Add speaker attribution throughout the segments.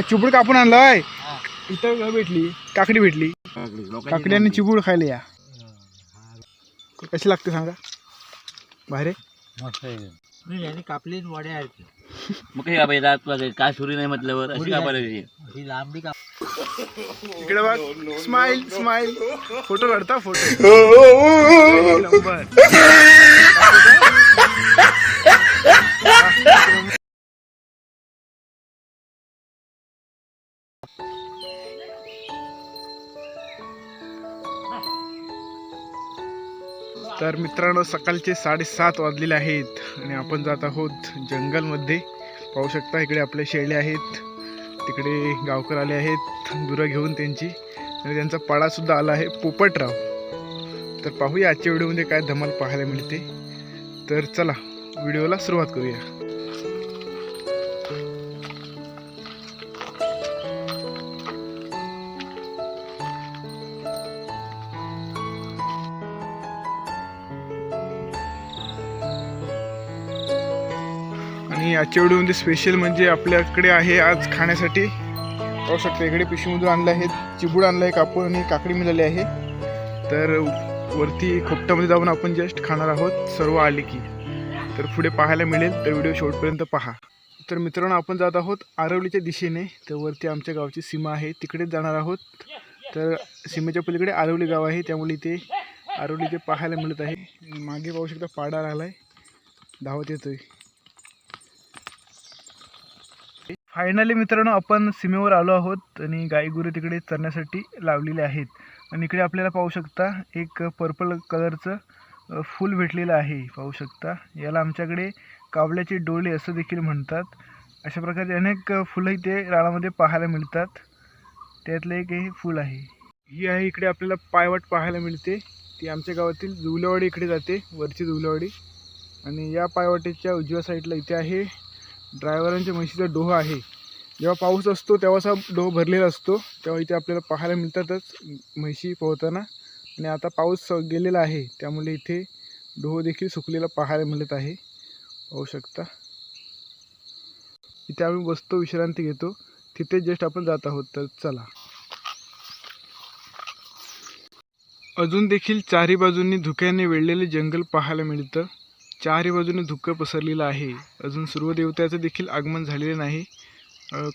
Speaker 1: हे चिबूड कापून आणलाय. इथं भेटली काकडी भेटली. काकडी आणि चिबूड खायला या. कशी लागते सांगा? बाहेर
Speaker 2: मस्त आहे. यांनी कापली वड्या आहेत.
Speaker 3: मग येतात तुला काही काय सुरी नाही म्हटल्यावर? अशी का पाहिजे
Speaker 2: ही लांबी काप
Speaker 1: इकडे बघ. स्माइल स्माइल फोटो काढता फोटो. नंबर तर मित्रांनो सकाळचे साडेसात वाजलेले आहेत आणि आपण जात आहोत जंगलमध्ये. पाहू शकता इकडे आपले शेळे आहेत. तिकडे गावकर आले आहेत दुरं घेऊन त्यांची. आणि त्यांचा पाडासुद्धा आला आहे पोपटराव. तर पाहूया आजच्या व्हिडिओमध्ये काय धमाल पाहायला मिळते. तर चला व्हिडिओला सुरुवात करूया. आणि आजच्या व्हिडिओमध्ये स्पेशल म्हणजे आपल्याकडे आहे आज खाण्यासाठी. पाहू शकता इकडे पिशवीमधून आणलं आहे चिबूड आणलं आहे कापूर आणि काकडी मिळाली आहे. तर वरती खोपटामध्ये जाऊन आपण जस्ट खाणार आहोत सर्व आले की. तर पुढे पाहायला मिळेल तर व्हिडिओ शेवटपर्यंत पहा. तर मित्रांनो आपण जात आहोत आरवलीच्या दिशेने. तर वरती आमच्या गावची सीमा आहे तिकडेच जाणार आहोत. तर सीमेच्या पलीकडे आरवली गाव आहे त्यामुळे इथे आरवली ते पाहायला मिळत आहे. मागे पाहू शकता पाडा राहिला आहे धावत येतोय. फायनली मित्रांनो आपण सीमेवर आलो आहोत आणि गाई तिकडे चरण्यासाठी लावलेले आहेत. आणि इकडे आपल्याला पाहू शकता एक पर्पल कलरचं फूल भेटलेलं आहे. पाहू शकता. याला आमच्याकडे कावल्याचे डोळे असं देखील म्हणतात. अशा प्रकारचे अनेक फुलं इथे राळामध्ये पाहायला मिळतात. त्यातलं एक हे फूल आहे. ही आहे इकडे आपल्याला पायवाट पाहायला मिळते. ती आमच्या गावातील जुवलेवाडी इकडे जाते वरची जुवलेवाडी. आणि या पायवाटेच्या उजव्या साईडला इथे आहे. ड्रायव्हरांच्या म्हशीचा डोह आहे. जेव्हा पाऊस असतो तेव्हाच हा डोह भरलेला असतो. तेव्हा इथे आपल्याला पाहायला मिळतातच म्हशी पोहताना. आणि आता पाऊस गेलेला आहे त्यामुळे इथे डोह देखील सुकलेला पाहायला मिळत आहे. पाहू शकता. इथे आम्ही बसतो विश्रांती घेतो. तिथे जस्ट आपण जात आहोत तर चला. अजून देखील चारी बाजूंनी धुक्याने वेढलेले जंगल पाहायला मिळतं. चारही बाजूने धुकं पसरलेलं आहे. अजून सूर्यदेवताचं देखील आगमन झालेलं नाही.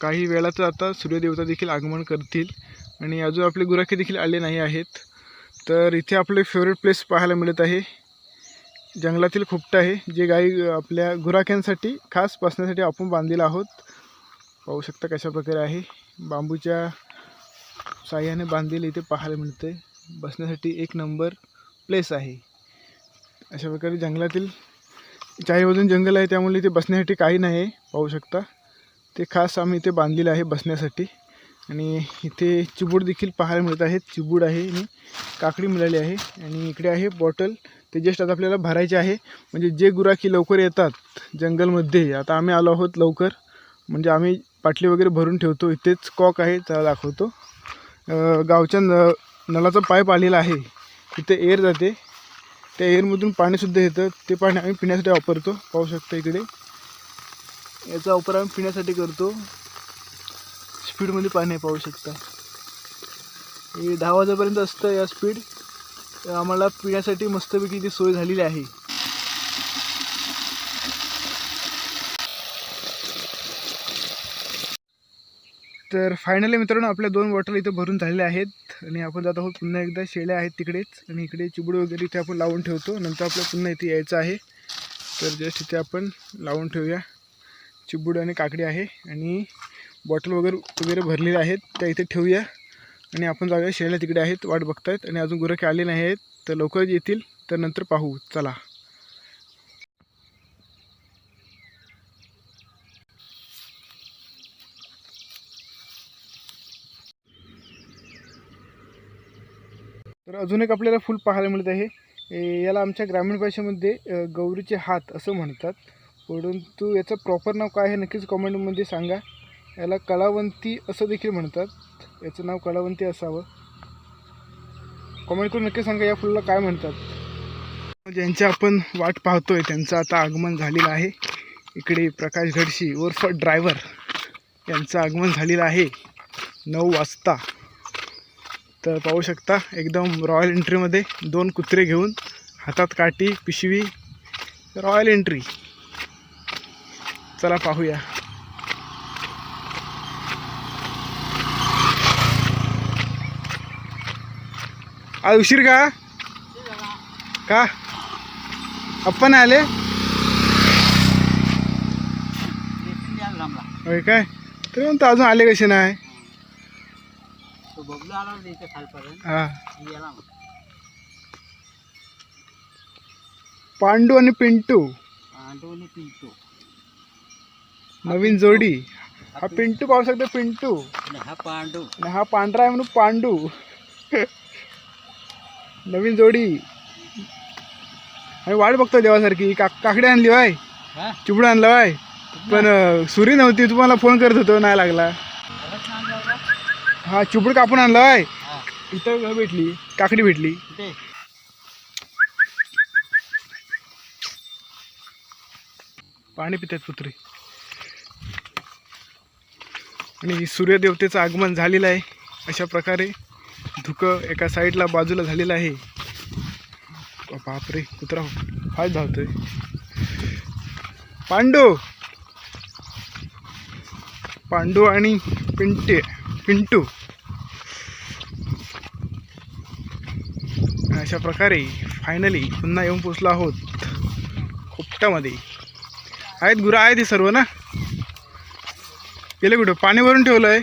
Speaker 1: काही वेळात आता सूर्यदेवता देखील आगमन करतील. आणि अजून आपले गुराखे देखील आले नाही आहेत. तर इथे आपले फेवरेट प्लेस पाहायला मिळत आहे. जंगलातील खोपटं आहे जे गाई आपल्या गुराख्यांसाठी खास बसण्यासाठी आपण बांधलेलं आहोत. पाहू शकता कशा प्रकारे आहे. बांबूच्या साह्याने बांधलेलं इथे पाहायला मिळते बसण्यासाठी एक नंबर प्लेस आहे. अशा प्रकारे जंगलातील चारी बाजून जंगल आहे त्यामुळे इथे बसण्यासाठी काही नाही आहे पाहू शकता. ते खास आम्ही इथे बांधलेलं आहे बसण्यासाठी. आणि इथे चिबूड देखील पाहायला मिळत आहेत. चिबूड आहे आणि काकडी मिळाली आहे. आणि इकडे आहे बॉटल. ते जस्ट आता आपल्याला भरायचे आहे. म्हणजे जे गुराखी लवकर येतात जंगलमध्ये आता आम्ही आलो आहोत लवकर. म्हणजे आम्ही पाटली वगैरे भरून ठेवतो. इथेच कॉक आहे त्याला दाखवतो. गावच्या न नळाचा पाईप आलेला आहे. तिथे एअर जाते. त्या एअरमधून पाणीसुद्धा येतं. ते पाणी आम्ही पिण्यासाठी वापरतो. पाहू शकता इकडे. याचा वापर आम्ही पिण्यासाठी करतो. स्पीडमध्ये पाणी पाहू शकता. हे दहा वाजेपर्यंत असतं या स्पीड. आम्हाला पिण्यासाठी मस्तपैकी ती सोय झालेली आहे. तर फायनली मित्रांनो आपल्या दोन बॉटल इथे भरून झालेल्या आहेत. आणि आपण जात आहोत पुन्हा एकदा शेळ्या आहेत तिकडेच. आणि इकडे चिबूड वगैरे इथे आपण लावून ठेवतो. नंतर आपल्याला पुन्हा इथे यायचं आहे. तर जस्ट इथे आपण लावून ठेवूया. चिबूड आणि काकडी आहे. आणि बॉटल वगैरे वगैरे भरलेले आहेत. त्या इथे ठेवूया. आणि आपण जाऊया. शेळ्या तिकडे आहेत. वाट बघतायत. आणि अजून गुरखे आले नाही आहेत तर लवकरच येतील. तर नंतर पाहू. चला. तर अजून एक आपल्याला फूल पाहायला मिळत आहे. याला आमच्या ग्रामीण भाषेमध्ये गौरीचे हात असं म्हणतात. परंतु याचं प्रॉपर नाव काय आहे नक्कीच कॉमेंटमध्ये सांगा. याला कलावंती असं देखील म्हणतात. याचं नाव कलावंती असावं. कॉमेंट करून नक्की सांगा या फुलाला काय म्हणतात. ज्यांची आपण वाट पाहतोय त्यांचं आता आगमन झालेलं आहे. इकडे प्रकाश घडशी ओरफ ड्रायव्हर यांचं आगमन झालेलं आहे. नऊ वाजता. तर पाहू शकता एकदम रॉयल एंट्रीमध्ये दोन कुत्रे घेऊन हातात काठी पिशवी रॉयल एंट्री चला पाहूया. आज उशीर का? का? नाही आले? होय काय? तरी म्हणतो अजून आले कसे नाही?
Speaker 2: बबलू आला होता इथे खालपर्यंत.
Speaker 1: हा.
Speaker 2: मी गेला मग.
Speaker 1: पांडू आणि पिंटू.
Speaker 2: पिंटू.
Speaker 1: नवीन जोडी. हा पिंटू. पाहू शकतो पिंटू.
Speaker 2: आणि हा पांडू.
Speaker 1: आणि हा पांढरा आहे म्हणून पांडू. नवीन जोडी. आम्ही वाट बघतो देवासारखी. का काकडी आणली वाय
Speaker 2: हा?
Speaker 1: आणलं वाय पण अं, सुरी नव्हती. तुम्हाला फोन करत होतो. नाही लागला? हा चिबड कापून आणलं वाय
Speaker 2: हा.
Speaker 1: इथं भेटली काकडी भेटली. पाणी पितात कुत्रे. आणि सूर्यदेवतेचं आगमन झालेलं आहे. अशा प्रकारे धुकं एका साईडला बाजूला झालेलं आहे. बापरे कुत्रा फास्ट धावतोय पांडू! पांडू आणि पिंटे. पिंटू. अशा प्रकारे फायनली पुन्हा येऊन पोचलो आहोत. खोपटामध्ये आहेत गुरं आहेत हे सर्व ना? गेले कुठं? पाणी भरून ठेवलं आहे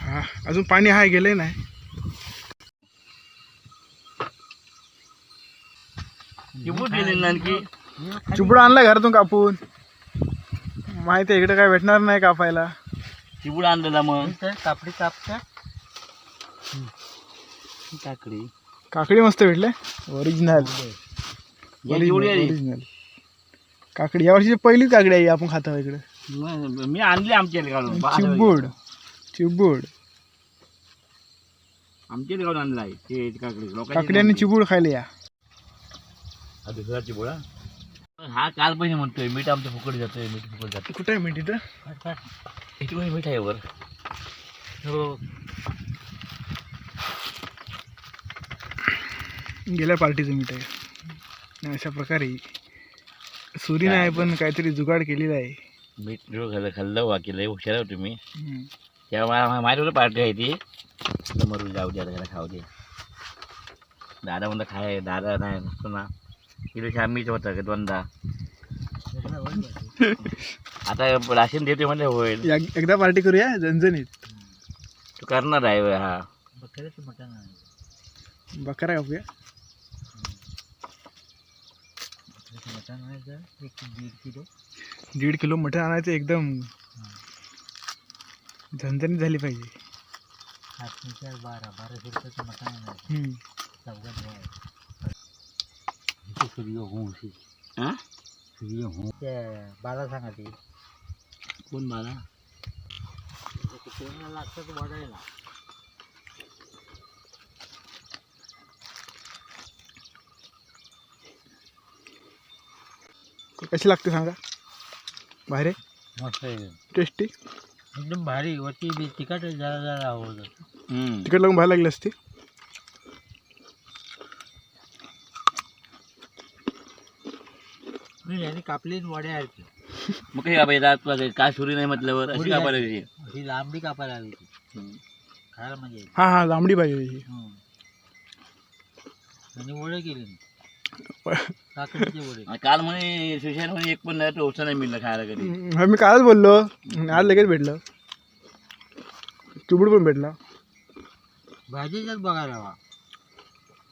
Speaker 1: हा अजून पाणी आहे नाही.
Speaker 3: गेली ना आणखी
Speaker 1: चिपडा आणला घरातून कापून. माहिती आहे इकडे काय भेटणार नाही कापायला.
Speaker 3: चिबूड आणलेला मग.
Speaker 2: कापडी
Speaker 3: काकडी
Speaker 1: काकडी. मस्त भेटले. ओरिजिनल
Speaker 3: या चिबूड आली.
Speaker 1: ओरिजिनल काकडी यावर्षी पहिलीच काकडी आहे आपण खातो इकडे.
Speaker 3: मी आणली आमच्या
Speaker 1: चिबूड. चिबूड.
Speaker 3: आमच्या आणला आहे ते काकडी.
Speaker 1: काकडी आणि चिबूड खायला या.
Speaker 3: हा दुसरा चिबूड हा? हा काल पहिजे म्हणतोय मीठ आमचं फुकट जातोय मीठ फुकट जातं
Speaker 1: कुठे आहे मिठी
Speaker 2: काढ.
Speaker 3: किती कोणी मीठ आहे वर.
Speaker 2: हो.
Speaker 1: गेल्या पार्टीचं मीठ आहे. अशा प्रकारे. सुरी नाही पण काहीतरी जुगाड केलेला आहे.
Speaker 3: मीठ जो खाल्लं खाल्लं वाकेलं हुशार आहे तुम्ही. तेव्हा माझ्यावर पार्टी आहे ती. मरून जाऊ दे आता त्याला खाऊ दे. दादा म्हणलं खाय दादा नाही नसतो किलो मीच होतं का दोनदा. आता राशन देते म्हणजे होईल.
Speaker 1: एकदा पार्टी करूया झणझणीत.
Speaker 3: तू करणार आहे होय, हा.
Speaker 2: बकऱ्याचं मटण आहे.
Speaker 1: बकरा कापूया
Speaker 2: बकऱ्याचं मटण आणायचं एक दीड किलो.
Speaker 1: दीड किलो मटण आणायचं एकदम झणझणीत झाली पाहिजे.
Speaker 2: बारा बाराशे रुपयाचं मटण आणायचं.
Speaker 1: हम्म.
Speaker 2: चौघात सूर्य होऊ
Speaker 3: हा?
Speaker 2: सूर्य होऊ त्या बाला सांगा ते।
Speaker 3: कोण
Speaker 2: लागतात वाढायला
Speaker 1: कशी लागते सांगा? बाहेर
Speaker 2: मस्त आहे
Speaker 1: टेस्टी?
Speaker 2: एकदम भारी वरती बी तिखट जरा जरा आवडतं
Speaker 3: हम्म.
Speaker 1: तिकट लागून बाहेर लागली असती?
Speaker 2: नाही याने कापलेच वड्या आहेत.
Speaker 3: मग काही कापायचं तुला काही काय सुरी नाही म्हटल्यावर अशी कापायला पाहिजे.
Speaker 2: ही लांबडी कापायला हवी ती
Speaker 3: हम्म.
Speaker 2: खायला मजा येईल
Speaker 1: हां हां लांबडी पाहिजे. हं.
Speaker 2: आणि वडे केले मी.
Speaker 1: प-
Speaker 2: काकडीचे वडे.
Speaker 3: आणि काल म्हणे सुशांत म्हणे एक पण नाही टोस्ट नाही मिळलं खायला कधी.
Speaker 1: हम्म, हा, मी कालच बोललो. आज लगेच भेटलं. चिबूड पण भेटला.
Speaker 2: भाजीच्याच बघायला हवा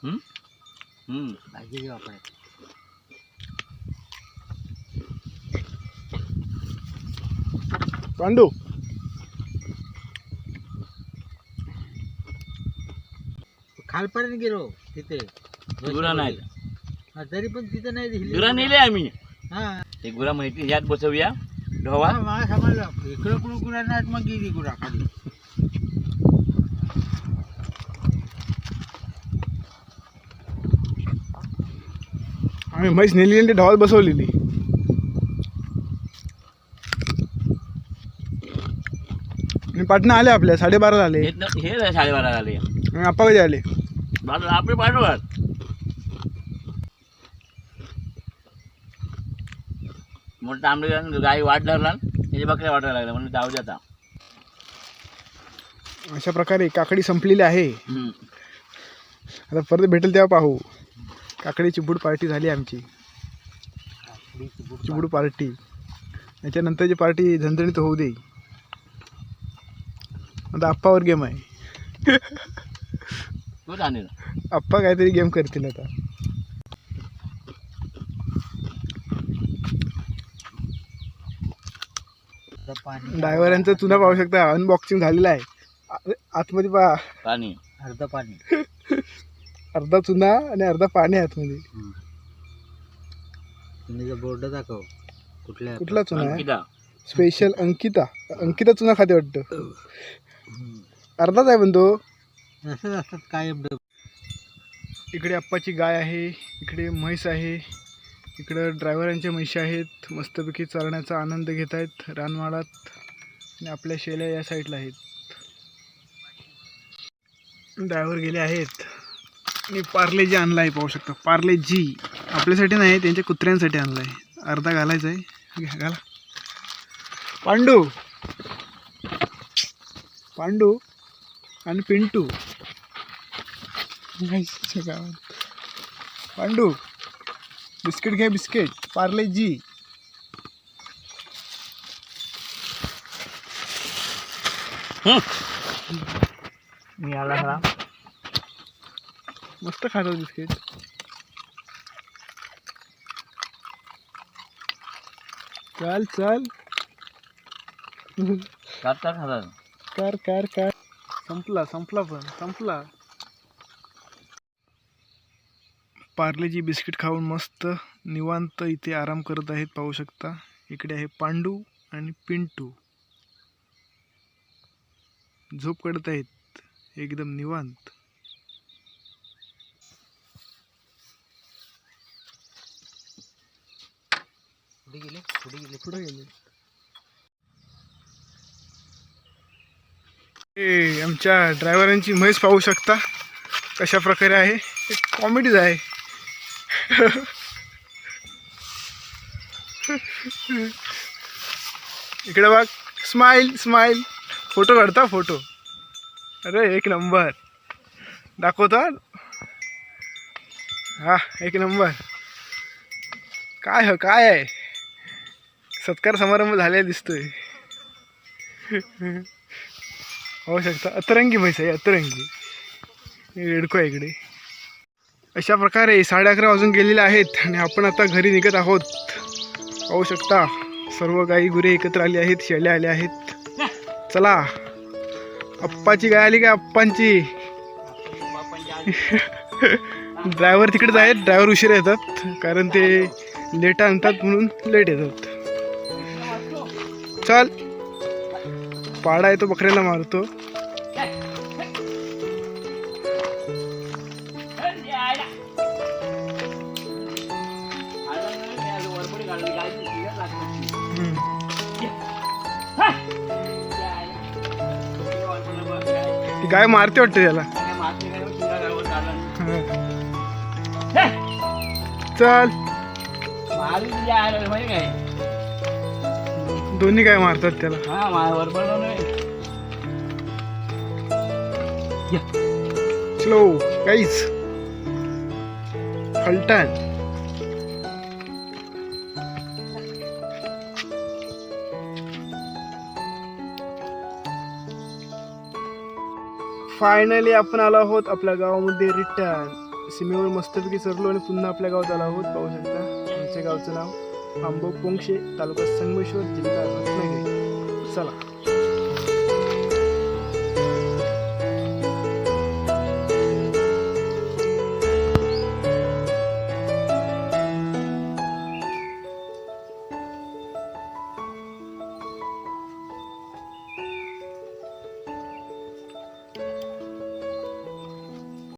Speaker 3: हम्म? हम्म.
Speaker 2: भाजी वापरायची.
Speaker 1: पांडू.
Speaker 2: खालपर्यंत गेलो तिथे.
Speaker 3: गुरा नाही
Speaker 2: हा, तरी पण तिथे नाही दिसली.
Speaker 3: गुरा नेले आम्ही.
Speaker 2: हा.
Speaker 3: ते गुरा माहिती यात बसवूया. ढोवा.
Speaker 2: हा, मला समजलं. इकडं कुठं गुरा मग गेली गुरा खाली.
Speaker 1: आम्ही म्हैस नेली आणि ढवात बसवलेली. पाटणा आले आपल्या साडेबारा झाले.
Speaker 3: हे साडेबारा झाले.
Speaker 1: आणि आप्पा कधी आले?
Speaker 3: आपले पाठवत म्हणून तांबडे गाई वाट धरला त्याचे बकऱ्या वाटायला लागल्या म्हणून जाऊ दे आता.
Speaker 1: अशा प्रकारे काकडी संपलेली आहे.
Speaker 3: हम्म.
Speaker 1: आता परत भेटेल तेव्हा पाहू. काकडी चिबूड पार्टी झाली आमची. चिबूड पार्टी. याच्यानंतरची पार्टी झणझणीत होऊ दे. आता आप्पावर गेम आहे.
Speaker 3: आणेल
Speaker 1: आप्पा काहीतरी गेम करतील आता.
Speaker 2: पाणी
Speaker 1: ड्रायव्हरांचा चुना पाहू शकता अनबॉक्सिंग झालेला आहे. आतमध्ये पहा.
Speaker 3: पाणी.
Speaker 2: अर्ध पाणी.
Speaker 1: अर्धा चुना आणि अर्धा पाणी आहे आतमध्ये.
Speaker 2: तुम्ही बोर्ड दाखव कुठल्या
Speaker 1: कुठला चुना आहे?
Speaker 3: अंकिता.
Speaker 1: स्पेशल अंकिता. अंकिता चुना खाते वाटतं. अर्धाच आहे पण तो
Speaker 2: असंच असतात कायम डब.
Speaker 1: इकडे आप्पाची गाय आहे इकडे म्हैस आहे इकडं ड्रायव्हरांच्या म्हशी आहेत मस्तपैकी चालण्याचा आनंद घेत आहेत रानवाडात आणि आपल्या शेल्या या साईडला आहेत. ड्रायव्हर गेले आहेत. आणि पार्ले जी आणला आहे पाहू शकता. पार्ले जी आपल्यासाठी नाही त्यांच्या कुत्र्यांसाठी आणला आहे अर्धा घालायचा आहे घ्या, घाला. पांडू! पांडू आणि पिंटू. गावात. पांडू बिस्किट घे बिस्किट पार्ले जी.
Speaker 3: मी आला खरा
Speaker 1: मस्त खातो बिस्किट. चल चल.
Speaker 3: खातात.
Speaker 1: कर कर कर. संपला संपला पण संपला. पार्लेजी बिस्किट खाऊन मस्त निवांत इथे आराम करत आहेत पाहू शकता. इकडे आहे पांडू आणि पिंटू. झोप काढत आहेत एकदम निवांत.
Speaker 2: कुठे गेले कुठे गेले.
Speaker 1: पुढे गेले. हे आमच्या ड्रायव्हरांची म्हैस पाहू शकता कशा प्रकारे आहे. एक कॉमेडीज आहे. इकडे बघ. स्माईल स्माईल फोटो काढता फोटो. अरे एक नंबर. दाखवता? हा एक नंबर. काय हो काय आहे? सत्कार समारंभ झालेला दिसतोय. पाहू शकता. अतरंगी म्हैस आहे अतरंगी. रेडको आहे इकडे. अशा प्रकारे साडे अकरा वाजून गेलेले आहेत आणि आपण आता घरी निघत आहोत. पाहू शकता सर्व गाई गुरे एकत्र आली आहेत शेळ्या आल्या आहेत. चला. अप्पाची गाय आली का अप्पांची? ड्रायव्हर तिकडेच आहेत ड्रायव्हर उशीर येतात कारण ते लेट आणतात म्हणून लेट येतात. चल. पाडा येतो बकऱ्याला मारतो. ती गाय मारते वाटते त्याला. चल दोन्ही गाय मारतात त्याला? स्लो गाईज फलटण फायनली आपण आलो आहोत आपल्या गावामध्ये रिटर्न सीमेवर मस्तपैकी सरलो आणि पुन्हा आपल्या गावात आलो आहोत पाहू शकता. आमच्या गावचं नाव. आंबो तालुका संगमेश्वर जिल्हा रत्नागिरी. चला.